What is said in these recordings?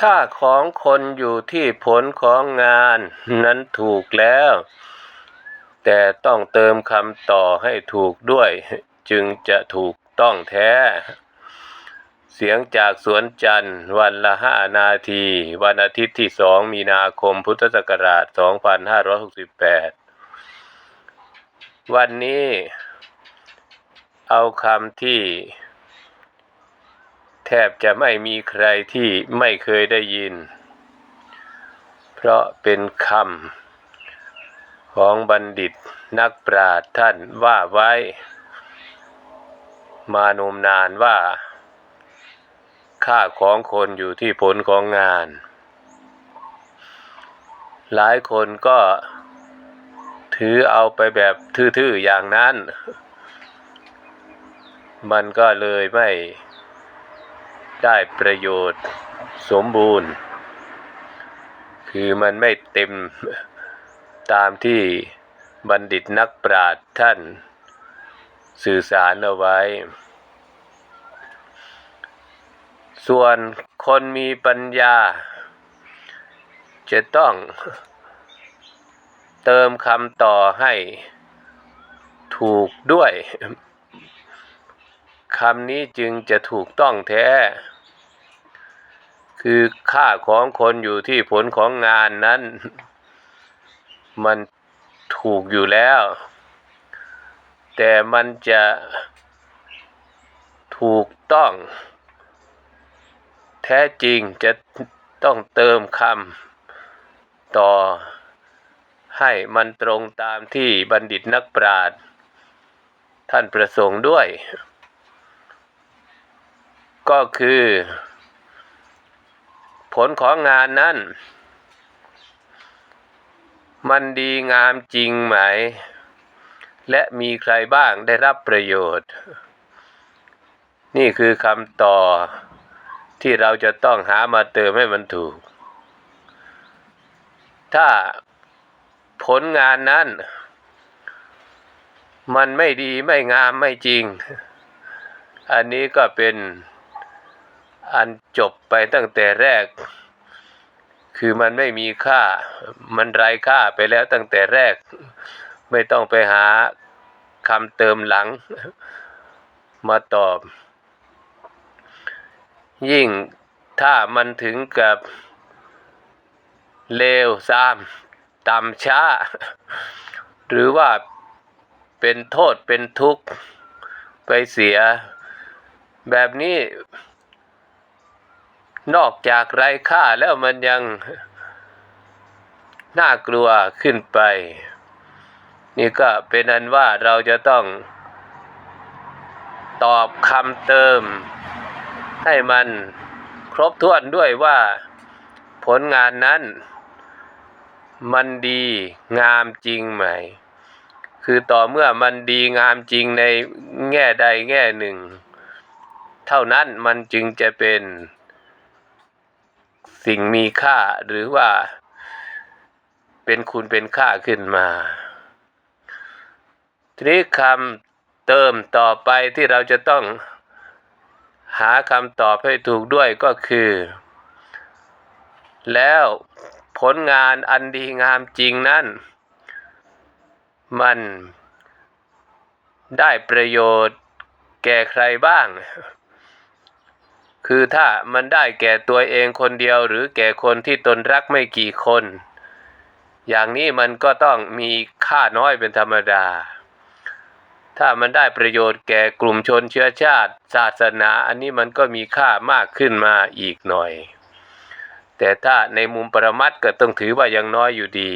ค่าของคนอยู่ที่ผลของงานนั้นถูกแล้ว แต่ต้องเติมคำต่อให้ถูกด้วย จึงจะถูกต้องแท้ เสียงจากสวนจันทร์วันละห้านาที วันอาทิตย์ที่สองมีนาคมพุทธศักราช 2568 วันนี้เอาคำที่ แทบจะไม่มีใครที่ไม่เคยได้ยิน เพราะเป็นคำของบัณฑิตนักปราชญ์ท่านว่าไว้ มานมนานว่า ค่าของคนอยู่ที่ผลของงาน หลายคนก็ถือเอาไปแบบทื่อๆอย่างนั้น มันก็เลยไม่ ได้ประโยชน์สมบูรณ์ คือมันไม่เต็มตามที่บัณฑิตนักปราชญ์ท่าน สื่อสารเอาไว้ ส่วนคนมีปัญญา จะต้องเติมคำต่อให้ถูกด้วยคำนี้จึงจะถูกต้องแท้ คือค่าของคนอยู่ที่ผลของงานนั้น มันถูกอยู่แล้ว แต่มันจะถูกต้อง แท้จริงจะต้องเติมคำต่อให้มันตรงตามที่บัณฑิตนักปราชญ์ท่านประสงค์ด้วย ก็คือ ผลของงานนั้น มันดีงามจริงไหม และมีใครบ้างได้รับประโยชน์ นี่คือคำต่อที่เราจะต้องหามาเติมให้มันถูก ถ้าผลงานนั้น มันไม่ดีไม่งามไม่จริง อันนี้ก็เป็น อันจบไปตั้งแต่แรก คือมันไม่มีค่า มันไร้ค่าไปแล้วตั้งแต่แรก ไม่ต้องไปหาคำเติมหลัง มาตอบ ยิ่งถ้ามันถึงกับเลวซ้ำต่ำช้า หรือว่าเป็นโทษเป็นทุกข์ไปเสีย แบบนี้ นอกจากไร้ค่าแล้วมันยังน่ากลัวขึ้นไป นี่ก็เป็นอันว่าเราจะต้องตอบคำเติม ให้มันครบถ้วนด้วยว่าผลงานนั้น มันดีงามจริงไหม คือต่อเมื่อมันดีงามจริงในแง่ใดแง่หนึ่งเท่านั้นมันจึงจะเป็น สิ่งมีค่าหรือว่าเป็นคุณเป็นค่าขึ้นมาทีนี้คำเติมต่อไปที่เราจะต้องหาคำตอบให้ถูกด้วยก็คือ แล้วผลงานอันดีงามจริงนั้น มันได้ประโยชน์แก่ใครบ้าง คือถ้ามันได้แก่ตัวเองคนเดียวหรือแก่คนที่ตนรักไม่กี่คน อย่างนี้มันก็ต้องมีค่าน้อยเป็นธรรมดา ถ้ามันได้ประโยชน์แก่กลุ่มชนเชื้อชาติ ศาสนาอันนี้มันก็มีค่ามากขึ้นมาอีกหน่อย แต่ถ้าในมุมปรมัตก็ต้องถือว่ายังน้อยอยู่ดี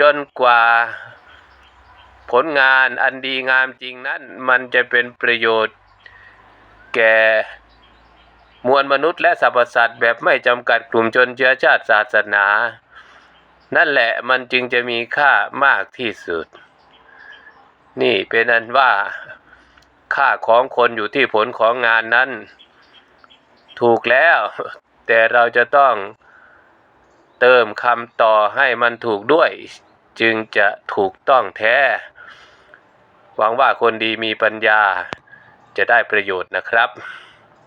จนกว่าผลงานอันดีงามจริงนั้น มันจะเป็นประโยชน์ แก่มวลมนุษย์และสรรพสัตว์แบบไม่จำกัดกลุ่มชนเชื้อชาติศาสนา นั่นแหละมันจึงจะมีค่ามากที่สุด นี่เป็นอันว่า ค่าของคนอยู่ที่ผลของงานนั้น ถูกแล้ว แต่เราจะต้องเติมคำต่อให้มันถูกด้วย จึงจะถูกต้องแท้ หวังว่าคนดีมีปัญญา จะได้ประโยชน์นะครับ